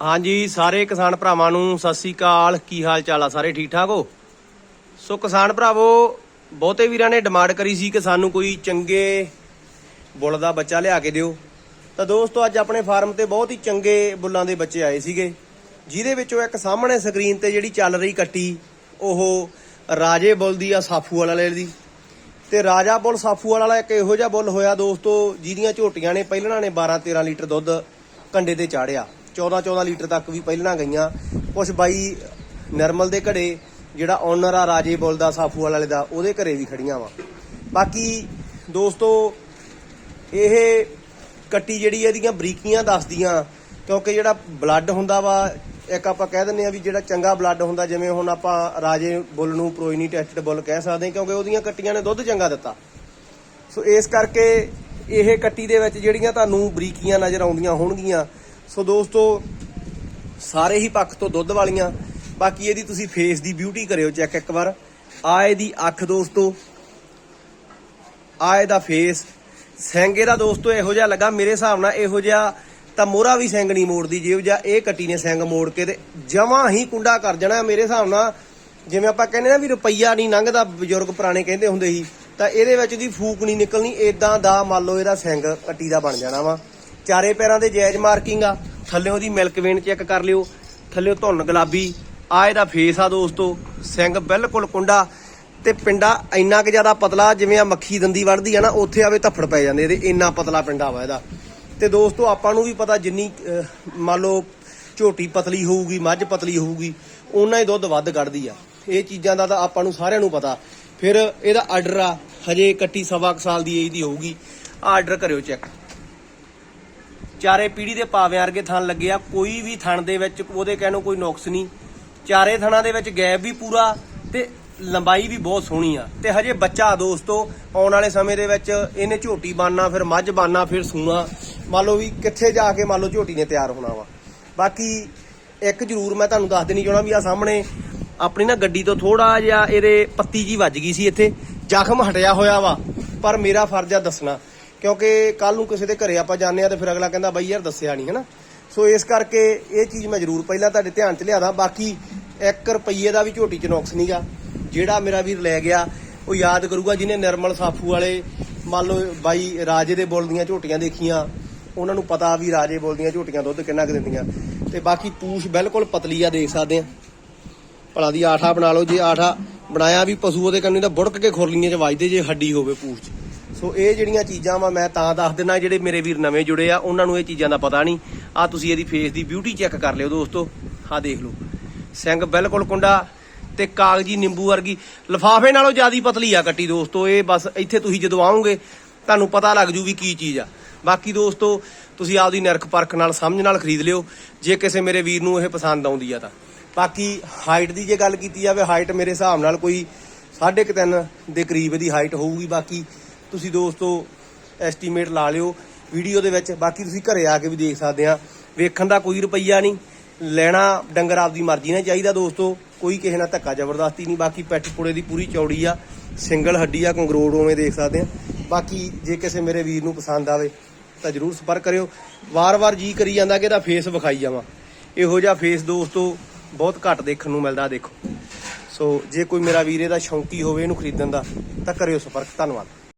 ਹਾਂਜੀ, ਸਾਰੇ ਕਿਸਾਨ ਭਰਾਵਾਂ ਨੂੰ ਸਤਿ ਸ੍ਰੀ ਅਕਾਲ। ਕੀ ਹਾਲ ਚਾਲ ਆ? ਸਾਰੇ ਠੀਕ ਠਾਕ ਹੋ? ਸੋ ਕਿਸਾਨ ਭਰਾਵੋ, ਬਹੁਤੇ ਵੀਰਾਂ ਨੇ ਡਿਮਾਂਡ ਕਰੀ ਸੀ ਕਿ ਸਾਨੂੰ ਕੋਈ ਚੰਗੇ ਬੁੱਲ ਦਾ ਬੱਚਾ ਲਿਆ ਕੇ ਦਿਓ। ਤਾਂ ਦੋਸਤੋ, ਅੱਜ ਆਪਣੇ ਫਾਰਮ ਤੇ ਬਹੁਤ ਹੀ ਚੰਗੇ ਬੁੱਲਾਂ ਦੇ ਬੱਚੇ ਆਏ ਸੀਗੇ, ਜਿਹਦੇ ਵਿੱਚੋਂ ਇੱਕ ਸਾਹਮਣੇ ਸਕਰੀਨ ਤੇ ਜਿਹੜੀ ਚੱਲ ਰਹੀ ਕੱਟੀ, ਉਹ ਰਾਜੇ ਬੁੱਲ ਦੀ ਆ ਸਾਫੂ ਵਾਲੇ ਦੀ। ਤੇ ਰਾਜਾ ਬੁੱਲ ਸਾਫੂ ਵਾਲਾ ਇੱਕ ਇਹੋ ਜਿਹਾ ਬੁੱਲ ਹੋਇਆ ਦੋਸਤੋ, ਜਿਹਦੀਆਂ ਝੋਟੀਆਂ ਨੇ ਪਹਿਲਣਾ ਨੇ 12 13 ਲੀਟਰ ਦੁੱਧ ਕੰਡੇ ਤੇ ਚਾੜਿਆ। 14 14 ਲੀਟਰ ਤੱਕ ਵੀ ਪਹਿਲਾਂ ਗਈਆਂ। ਕੁਛ ਬਾਈ ਨਰਮਲ ਦੇ ਘੜੇ, ਜਿਹੜਾ ਓਨਰ ਆ ਰਾਜੇ ਬੁੱਲ ਦਾ, ਸਾਫੂ ਵਾਲੇ ਦਾ, ਉਹਦੇ ਘਰੇ ਵੀ ਖੜੀਆਂ ਵਾ। ਬਾਕੀ ਦੋਸਤੋ, ਇਹ ਕੱਟੀ ਜਿਹੜੀ ਇਹਦੀਆਂ ਬਰੀਕੀਆਂ ਦੱਸਦੀਆਂ, ਕਿਉਂਕਿ ਜਿਹੜਾ ਬਲੱਡ ਹੁੰਦਾ ਵਾ, ਇੱਕ ਆਪਾਂ ਕਹਿ ਦਿੰਦੇ ਆ ਵੀ ਜਿਹੜਾ ਚੰਗਾ ਬਲੱਡ ਹੁੰਦਾ, ਜਿਵੇਂ ਹੁਣ ਆਪਾਂ ਰਾਜੇ ਬੁੱਲ ਨੂੰ ਪ੍ਰੋਇਨੀ ਟੈਸਟਡ ਬੁੱਲ ਕਹਿ ਸਕਦੇ ਹਾਂ, ਕਿਉਂਕਿ ਉਹਦੀਆਂ ਕੱਟੀਆਂ ਨੇ ਦੁੱਧ ਚੰਗਾ ਦਿੱਤਾ। ਸੋ ਇਸ ਕਰਕੇ ਇਹ ਕੱਟੀ ਦੇ ਵਿੱਚ ਜਿਹੜੀਆਂ ਤੁਹਾਨੂੰ ਬਰੀਕੀਆਂ ਨਜ਼ਰ ਆਉਂਦੀਆਂ ਹੋਣਗੀਆਂ ਸੋ ਦੋਸਤੋ, ਸਾਰੇ ਹੀ ਪੱਖ ਤੋਂ ਦੁੱਧ ਵਾਲੀਆਂ, ਬਾਕੀ ਇਹਦੀ ਤੁਸੀਂ ਫੇਸ ਦੀ ਬਿਊਟੀ ਕਰਿਓ ਚੈੱਕ ਇੱਕ ਵਾਰ। ਆਏ ਦੀ ਅੱਖ ਦੋਸਤੋ ਆਏ ਦਾ ਫੇਸ ਸੈਂਗੇ ਦਾ ਦੋਸਤੋ ਇਹੋ ਜਿਹਾ ਲੱਗਾ, ਮੇਰੇ ਹਿਸਾਬ ਨਾਲ ਇਹੋ ਜਿਹਾ ਤਾਂ ਮੋਹਰਾ ਵੀ ਸਿੰਘ ਨਹੀਂ ਮੋੜਦੀ, ਜਿਹੋ ਜਿਹਾ ਇਹ ਕੱਟੀ ਨੇ ਸਿੰਘ ਮੋੜ ਕੇ ਤੇ ਜਮਾਂ ਹੀ ਕੁੰਡਾ ਕਰ ਜਾਣਾ ਮੇਰੇ ਹਿਸਾਬ ਨਾਲ। ਜਿਵੇਂ ਆਪਾਂ ਕਹਿੰਦੇ ਨਾ ਵੀ ਰੁਪਈਆ ਨਹੀਂ ਲੰਘਦਾ, ਬਜ਼ੁਰਗ ਪੁਰਾਣੇ ਕਹਿੰਦੇ ਹੁੰਦੇ ਸੀ, ਤਾਂ ਇਹਦੇ ਵਿੱਚ ਦੀ ਫੂਕ ਨਹੀਂ ਨਿਕਲਣੀ, ਏਦਾਂ ਦਾ ਮੰਨ ਲਓ ਇਹਦਾ ਸਿੰਘ ਕੱਟੀ ਦਾ ਬਣ ਜਾਣਾ ਵਾ। ਚਾਰੇ ਪੈਰਾਂ ਦੇ ਜਾਇਜ਼ ਮਾਰਕਿੰਗ ਆ, ਥੱਲੇ ਉਹਦੀ ਮਿਲਕ ਵੇਨ ਚੈੱਕ ਕਰ ਲਿਓ, ਥੱਲੇ ਧੁੰਨ ਗੁਲਾਬੀ ਆ ਇਹਦਾ ਫੇਸ ਆ ਦੋਸਤੋ, ਸਿੰਘ ਬਿਲਕੁਲ ਕੁੰਡਾ, ਤੇ ਪਿੰਡਾ ਇੰਨਾ ਕਿ ਜ਼ਿਆਦਾ ਪਤਲਾ, ਜਿਵੇਂ ਆ ਮੱਖੀ ਦੰਦੀ ਵੜਦੀ ਆ ਨਾ, ਉੱਥੇ ਆਵੇ ਧੱਫੜ ਪੈ ਜਾਂਦੇ ਇਹਦੇ, ਇੰਨਾ ਪਤਲਾ ਪਿੰਡਾ ਵਾ ਇਹਦਾ। ਤੇ ਦੋਸਤੋ, ਆਪਾਂ ਨੂੰ ਵੀ ਪਤਾ ਜਿੰਨੀ ਮੰਨ ਲਓ ਝੋਟੀ ਪਤਲੀ ਹੋਊਗੀ, ਮੱਝ ਪਤਲੀ ਹੋਊਗੀ, ਓਨਾ ਹੀ ਦੁੱਧ ਵੱਧ ਕੱਢਦੀ ਆ। ਇਹ ਚੀਜ਼ਾਂ ਦਾ ਤਾਂ ਆਪਾਂ ਨੂੰ ਸਾਰਿਆਂ ਨੂੰ ਪਤਾ। ਫਿਰ ਇਹਦਾ ਆਰਡਰ ਆ, ਹਜੇ ਕੱਟੀ ਸਵਾ ਕੁ ਸਾਲ ਦੀ ਏਜ ਦੀ ਹੋਊਗੀ। ਆਰਡਰ ਕਰਿਓ ਚੈੱਕ ਚਾਰੇ ਪੀੜੀ ਦੇ ਪਾਵਿਆਂ ਵਰਗੇ ਥਣ ਲੱਗੇ ਆ, ਕੋਈ ਵੀ ਥਣ ਦੇ ਵਿੱਚ ਉਹਦੇ ਕਹਿਣੋਂ ਕੋਈ ਨੁਕਸ ਨਹੀਂ। ਚਾਰੇ ਥਣਾਂ ਦੇ ਵਿੱਚ ਗੈਪ ਵੀ ਪੂਰਾ ਤੇ ਲੰਬਾਈ ਵੀ ਬਹੁਤ ਸੋਹਣੀ ਆ। ਤੇ ਹਜੇ ਬੱਚਾ ਦੋਸਤੋ, ਆਉਣ ਵਾਲੇ ਸਮੇਂ ਦੇ ਵਿੱਚ ਇਹਨੇ ਝੋਟੀ ਬਣਨਾ ਫਿਰ ਮੱਝ ਬਣਨਾ ਫਿਰ ਸੂਣਾ। ਮੰਨ ਲਓ ਵੀ ਕਿੱਥੇ ਜਾ ਕੇ ਮੰਨ ਲਓ ਝੋਟੀ ਨੇ ਤਿਆਰ ਹੋਣਾ ਵਾ। ਬਾਕੀ ਇੱਕ ਜ਼ਰੂਰ ਮੈਂ ਤੁਹਾਨੂੰ ਦੱਸ ਦੇਣੀ ਚਾਹਣਾ ਵੀ ਆ ਸਾਹਮਣੇ ਆਪਣੀ ਨਾ ਗੱਡੀ ਤੋਂ ਥੋੜਾ ਜਿਹਾ ਇਹਦੇ ਪੱਤੀ ਜੀ ਵੱਜ ਗਈ ਸੀ ਇੱਥੇ। ਜ਼ਖਮ ਹਟਿਆ ਹੋਇਆ ਵਾ, ਪਰ ਮੇਰਾ ਫਰਜ਼ ਆ ਦੱਸਣਾ। ਕਿਉਂਕਿ ਕੱਲ ਨੂੰ ਕਿਸੇ ਦੇ ਘਰੇ ਆਪਾਂ ਜਾਂਦੇ ਆ ਤੇ ਫਿਰ ਅਗਲਾ ਕਹਿੰਦਾ ਬਾਈ ਯਾਰ ਦੱਸਿਆ ਨਹੀਂ ਹਨਾ? ਸੋ ਇਸ ਕਰਕੇ ਇਹ ਚੀਜ਼ ਮੈਂ ਜ਼ਰੂਰ ਪਹਿਲਾਂ ਤੁਹਾਡੇ ਧਿਆਨ 'ਚ ਲਿਆਦਾ। ਬਾਕੀ 1 ਰੁਪਈਏ ਦਾ ਵੀ ਝੋਟੀ 'ਚ ਨੁਕਸ ਨਹੀਂਗਾ ਜਿਹੜਾ ਮੇਰਾ ਵੀਰ ਲੈ ਗਿਆ, ਉਹ ਯਾਦ ਕਰੂਗਾ ਜਿਹਨੇ ਨਿਰਮਲ ਸਾਫੂ ਵਾਲੇ, ਮੰਨ ਲਓ ਬਾਈ ਰਾਜੇ ਦੇ ਬੁੱਲ ਦੀਆਂ ਝੋਟੀਆਂ ਦੇਖੀਆਂ। ਉਹਨਾਂ ਨੂੰ ਪਤਾ ਵੀ ਰਾਜੇ ਬੁੱਲ ਦੀਆਂ ਝੋਟੀਆਂ ਦੁੱਧ ਕਿੰਨਾ ਕੁ ਦਿੰਦੀਆਂ। ਤੇ ਬਾਕੀ ਪੂਛ ਬਿਲਕੁਲ ਪਤਲੀ ਆ, ਦੇਖ ਸਕਦੇ ਆ। ਭਲਾ ਦੀ ਆਠਾ ਬਣਾ ਲਓ, ਜੇ ਆਠਾ ਬਣਾਇਆ ਵੀ ਪਸ਼ੂ ਉਹਦੇ ਕੰਨੀ ਤਾਂ ਬੁੜਕ ਕੇ ਖੁਰਲੀਆਂ 'ਚ ਵੱਜਦੇ, ਜੇ ਹੱਡੀ ਹੋਵੇ ਪੂਛ 'ਚ। ਸੋ ਇਹ ਜਿਹੜੀਆਂ ਚੀਜ਼ਾਂ ਵਾ, ਮੈਂ ਤਾਂ ਦੱਸ ਦਿੰਦਾ, ਜਿਹੜੇ ਮੇਰੇ ਵੀਰ ਨਵੇਂ ਜੁੜੇ ਆ, ਉਹਨਾਂ ਨੂੰ ਇਹ ਚੀਜ਼ਾਂ ਦਾ ਪਤਾ ਨਹੀਂ। ਆ ਤੁਸੀਂ ਇਹਦੀ ਫੇਸ ਦੀ ਬਿਊਟੀ ਚੈੱਕ ਕਰ ਲਿਓ ਦੋਸਤੋ। ਆ ਦੇਖ ਲਓ। ਸਿੰਘ ਬਿਲਕੁਲ ਕੁੰਡਾ ਤੇ ਕਾਗਜੀ ਨਿੰਬੂ ਵਰਗੀ। ਲਫਾਫੇ ਨਾਲੋਂ ਜ਼ਿਆਦੀ ਪਤਲੀ ਆ ਕੱਟੀ ਦੋਸਤੋ, ਇਹ ਬਸ ਇੱਥੇ ਤੁਸੀਂ ਜਦੋਂ ਆਓਗੇ, ਤੁਹਾਨੂੰ ਪਤਾ ਲੱਗ ਜੂ ਵੀ ਕੀ ਚੀਜ਼ ਆ। ਬਾਕੀ ਦੋਸਤੋ, ਤੁਸੀਂ ਆਪਦੀ ਨਿਰਖ ਪਰਖ ਨਾਲ, ਸਮਝ ਨਾਲ ਖਰੀਦ ਲਿਓ। ਜੇ ਕਿਸੇ ਮੇਰੇ ਵੀਰ ਨੂੰ ਇਹ ਪਸੰਦ ਆਉਂਦੀ ਆ ਤਾਂ। ਬਾਕੀ ਹਾਈਟ ਦੀ ਜੇ ਗੱਲ ਕੀਤੀ ਜਾਵੇ ਹਾਈਟ ਮੇਰੇ ਹਿਸਾਬ ਨਾਲ ਕੋਈ 3.5 ਦੇ ਕਰੀਬ ਦੀ ਹਾਈਟ ਹੋਊਗੀ। ਬਾਕੀ ਤੁਸੀਂ ਦੋਸਤੋ ਐਸਟੀਮੇਟ ਲਾ ਲਿਓ ਵੀਡੀਓ ਦੇ ਵਿੱਚ, ਬਾਕੀ ਤੁਸੀਂ ਘਰੇ ਆ ਕੇ ਵੀ ਦੇਖ ਸਕਦੇ ਆ। ਵੇਖਣ ਦਾ ਕੋਈ ਰੁਪਈਆ ਨਹੀਂ, ਲੈਣਾ ਡੰਗਰ ਆਪਦੀ ਮਰਜ਼ੀ ਨਾਲ ਚਾਹੀਦਾ ਦੋਸਤੋ, ਕੋਈ ਕਿਸੇ ਨਾਲ ਧੱਕਾ ਜ਼ਬਰਦਸਤੀ ਨਹੀਂ, ਬਾਕੀ ਪੈਟ ਪੁੜੇ ਦੀ ਪੂਰੀ ਚੌੜੀ ਆ, ਸਿੰਗਲ ਹੱਡੀ ਆ, ਕੰਗਰੋੜ ਉਵੇਂ ਦੇਖ ਸਕਦੇ ਆ। ਬਾਕੀ ਜੇ ਕਿਸੇ ਮੇਰੇ ਵੀਰ ਨੂੰ ਪਸੰਦ ਆਵੇ, ਤਾਂ ਜਰੂਰ ਸੰਪਰਕ ਕਰਿਓ। ਵਾਰ-ਵਾਰ ਜੀ ਕਰੀ ਜਾਂਦਾ ਕਿ ਇਹਦਾ ਫੇਸ ਵਿਖਾਈ ਜਾਵਾਂ। ਇਹੋ ਜਿਹਾ ਫੇਸ ਦੋਸਤੋ ਬਹੁਤ ਘੱਟ ਦੇਖਣ ਨੂੰ ਮਿਲਦਾ, ਦੇਖੋ। ਸੋ ਜੇ ਕੋਈ ਮੇਰਾ ਵੀਰ ਇਹਦਾ ਸ਼ੌਂਕੀ ਹੋਵੇ ਇਹਨੂੰ ਖਰੀਦਣ ਦਾ, ਤਾਂ ਕਰਿਓ ਸੰਪਰਕ। ਧੰਨਵਾਦ।